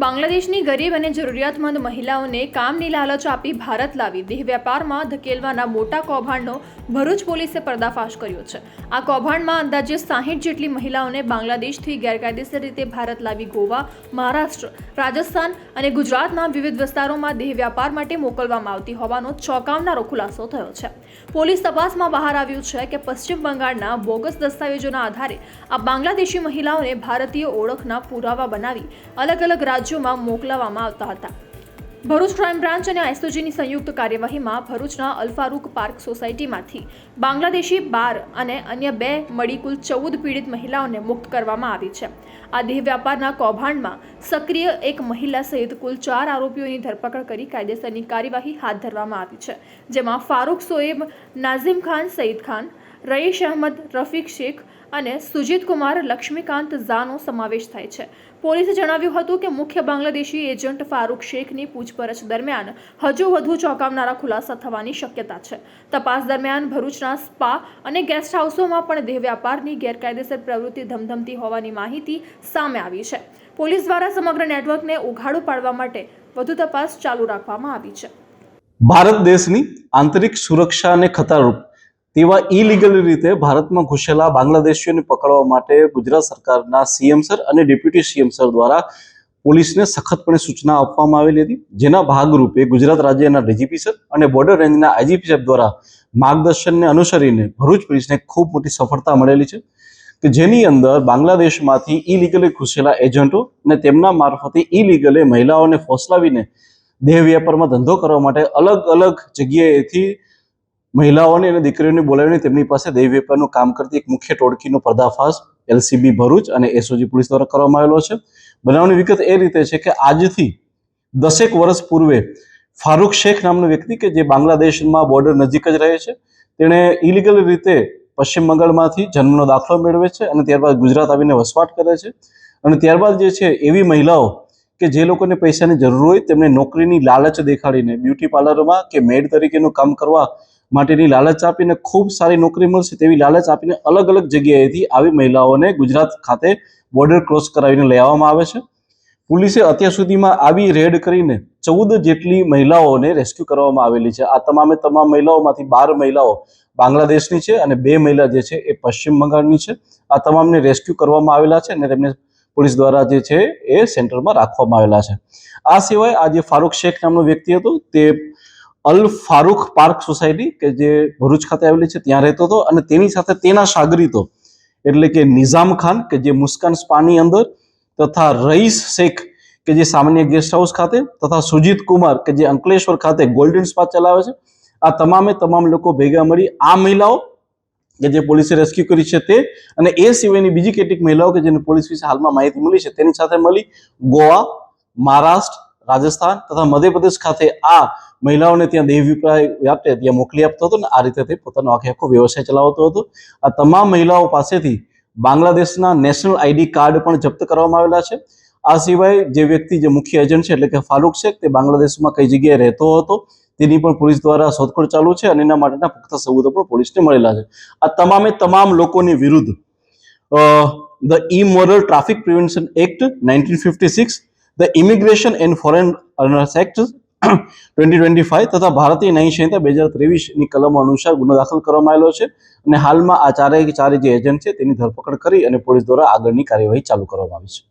બાંગ્લાદેશની ગરીબ અને જરૂરિયાતમંદ મહિલાઓને કામની લાલચ આપી ભારત લાવી. દેહ વ્યાપારમાં ધકેલવાના મોટા કૌભાંડનો ભરૂચ પોલીસે પર્દાફાશ કર્યો છે. આ કૌભાંડમાં અંદાજે સાહીઠ જેટલી મહિલાઓને બાંગ્લાદેશથી ગેરકાયદેસર રીતે ભારત લાવી ગોવા, મહારાષ્ટ્ર, રાજસ્થાન અને ગુજરાતના વિવિધ વિસ્તારોમાં દેહ વ્યાપાર માટે મોકલવામાં આવતી હોવાનો ચોંકાવનારો ખુલાસો થયો છે. પોલીસ તપાસમાં બહાર આવ્યું છે કે પશ્ચિમ બંગાળના બોગસ દસ્તાવેજોના આધારે આ બાંગ્લાદેશી મહિલાઓને ભારતીય ઓળખના પુરાવા બનાવી અલગ અલગ રાજ્યોમાં મોકલાવવામાં આવતા હતા. ભરૂચ ક્રાઇમ બ્રાન્ચ અને એસઓજીની સંયુક્ત કાર્યવાહીમાં ભરૂચના અલ્ફારૂક પાર્ક સોસાયટીમાંથી બાંગ્લાદેશી બાર અને અન્ય બે મળી કુલ ચૌદ પીડિત મહિલાઓને મુક્ત કરવામાં આવી છે. આ દેહ વ્યાપારના કૌભાંડમાં સક્રિય એક મહિલા સહિત કુલ ચાર આરોપીઓની ધરપકડ કરી કાયદેસરની કાર્યવાહી હાથ ધરવામાં આવી છે. જેમાં ફારૂક સોએબ, નાઝીમ ખાન, સઈદ ખાન, રઈશ અહમદ, રફીક શેખ અને સુજીત કુમાર, લક્ષ્મીકાંત ઝાનો સમાવેશ થાય છે. પોલીસે જણાવ્યું હતું કે મુખ્ય બાંગ્લાદેશી એજન્ટ ફારૂક શેખની પૂછપરછ દરમિયાન હજુ વધુ ચોંકાવનારા ખુલાસા થવાની શક્યતા છે. તપાસ દરમિયાન ભરૂચના સ્પા અને ગેસ્ટ હાઉસોમાં પણ દેહ વ્યાપારની ગેરકાયદેસર પ્રવૃત્તિ ધમધમતી હોવાની માહિતી સામે આવી છે. પોલીસ દ્વારા સમગ્ર નેટવર્કને ઉઘાડું પાડવા માટે વધુ તપાસ ચાલુ રાખવામાં આવી છે. ભારત દેશની આંતરિક સુરક્ષાને ખતરારૂપ તેવા ઇલીગલ રીતે ભારતમાં ઘૂસેલા બાંગ્લાદેશીઓને પકડવા માટે ગુજરાત સરકારના સીએમ સર અને ડેપ્યુટી સીએમ સર દ્વારા પોલીસને સખતપણે સૂચના આપવામાં આવેલી હતી, જેના ભાગરૂપે ગુજરાત રાજ્યના ડીજીપી સર અને બોર્ડર રેન્જના આઈજીપી સાહેબ દ્વારા માર્ગદર્શનને અનુસરીને ભરૂચ પોલીસને ખૂબ મોટી સફળતા મળેલી છે કે જેની અંદર બાંગ્લાદેશમાંથી ઇલીગલી ઘૂસેલા એજન્ટો અને તેમના મારફતે ઇલીગલે મહિલાઓને ફોસલાવીને દેહ વ્યાપારમાં ધંધો કરવા માટે અલગ અલગ જગ્યાએથી મહિલાઓને અને દીકરીઓને બોલાવીને તેમની પાસે દેવી વેપારનું કામ કરતી એક મુખ્ય ટોળકીનો પર્દાફાશ, એલસીબી ભરૂચ અને એસઓજી પોલીસ દ્વારા કરવામાં આવેલો છે. બનાવની વિગત એ રીતે છે કે આજથી દસેક વર્ષ પૂર્વે ફારૂક શેખ નામનો વ્યક્તિ કે જે બાંગ્લાદેશમાં બોર્ડર નજીક જ રહે છે. તેણે ઇલીગલ રીતે પશ્ચિમ બંગાળમાંથી જન્મનો દાખલો મેળવે છે અને ત્યારબાદ ગુજરાત આવીને વસવાટ કરે છે. અને ત્યારબાદ જે છે એવી મહિલાઓ કે જે લોકોને પૈસાની જરૂર હોય તેમને નોકરીની લાલચ દેખાડીને બ્યુટી પાર્લરમાં કે મેડ તરીકેનું કામ કરવા માટેની લાલચ આપીને ખૂબ સારી નોકરી મળશે તેવી લાલચ આપીને અલગ અલગ જગ્યાએથી આવી મહિલાઓને ગુજરાત ખાતે બોર્ડર ક્રોસ કરાવીને લઈ આવવામાં આવે છે. પોલીસે અત્યાર સુધીમાં આવી રેડ કરીને ચૌદ જેટલી મહિલાઓને રેસ્ક્યુ કરવામાં આવેલી છે. આ તમામે તમામ મહિલાઓમાંથી બાર મહિલાઓ બાંગ્લાદેશની છે અને બે મહિલા જે છે એ પશ્ચિમ બંગાળની છે. આ તમામને રેસ્ક્યુ કરવામાં આવેલા છે અને તેમને પોલીસ દ્વારા જે છે એ સેન્ટરમાં રાખવામાં આવેલા છે. આ સિવાય આ જે ફારૂક શેખ નામનો વ્યક્તિ હતો. તે અલ ફારૂક પાર્ક સોસાયટી, કે જે ભરૂચ ખાતે આવેલી છે, ત્યાં રહેતો હતો અને તેની સાથે તેના સાગરીતો એટલે કે નિઝામ ખાન, કે જે મુસ્કાન સ્પાની અંદર, તથા રઈસ શેખ, કે જે સામાન્ય ગેસ્ટ હાઉસ ખાતે, તથા સુજીત કુમાર, કે જે અંકલેશ્વર ખાતે ગોલ્ડન સ્પા ચલાવે છે. આ તમામે તમામ લોકો ભેગા મળી આ મહિલાઓ, કે જે પોલીસે રેસ્ક્યુ કરી છે તે, અને એ સિવાયની બીજી કેટલીક મહિલાઓ કે જેને પોલીસ વિશે હાલમાં માહિતી મળી છે, તેની સાથે મળી ગોવા, મહારાષ્ટ્ર રાજસ્થાન તથા મધ્યપ્રદેશ ખાતે આ મહિલાઓને ત્યાં દેહ વિપ્રાય વ્યાપે ત્યાં મોકલી આપતો હતો ને આ રીતે તે પોતાનો આખે આખો વ્યવસાય ચલાવતો હતો. આ તમામ મહિલાઓ પાસેથી બાંગ્લાદેશના નેશનલ આઈડી કાર્ડ પણ જપ્ત કરવામાં આવેલા છે. આ સિવાય જે વ્યક્તિ જે મુખ્ય એજન્ટ છે એટલે કે ફારૂક શેખ તે બાંગ્લાદેશમાં કઈ જગ્યાએ રહેતો હતો તેની પણ પોલીસ દ્વારા શોધખોળ ચાલુ છે અને એના માટેના પુખ્ત સબૂતો પણ પોલીસને મળેલા છે. આ તમામે તમામ લોકોની વિરુદ્ધ the immoral traffic prevention act nineteen fifty six the immigration and foreign act twenty twenty five તથા ભારતીય ન્યાય સંહિતા બે હજાર ત્રેવીસની કલમો અનુસાર ગુનો દાખલ કરવામાં આવેલો છે અને હાલમાં આ ચારેય ચારે જે એજન્ટ છે તેની ધરપકડ કરી અને પોલીસ દ્વારા આગળની કાર્યવાહી ચાલુ કરવામાં આવી છે.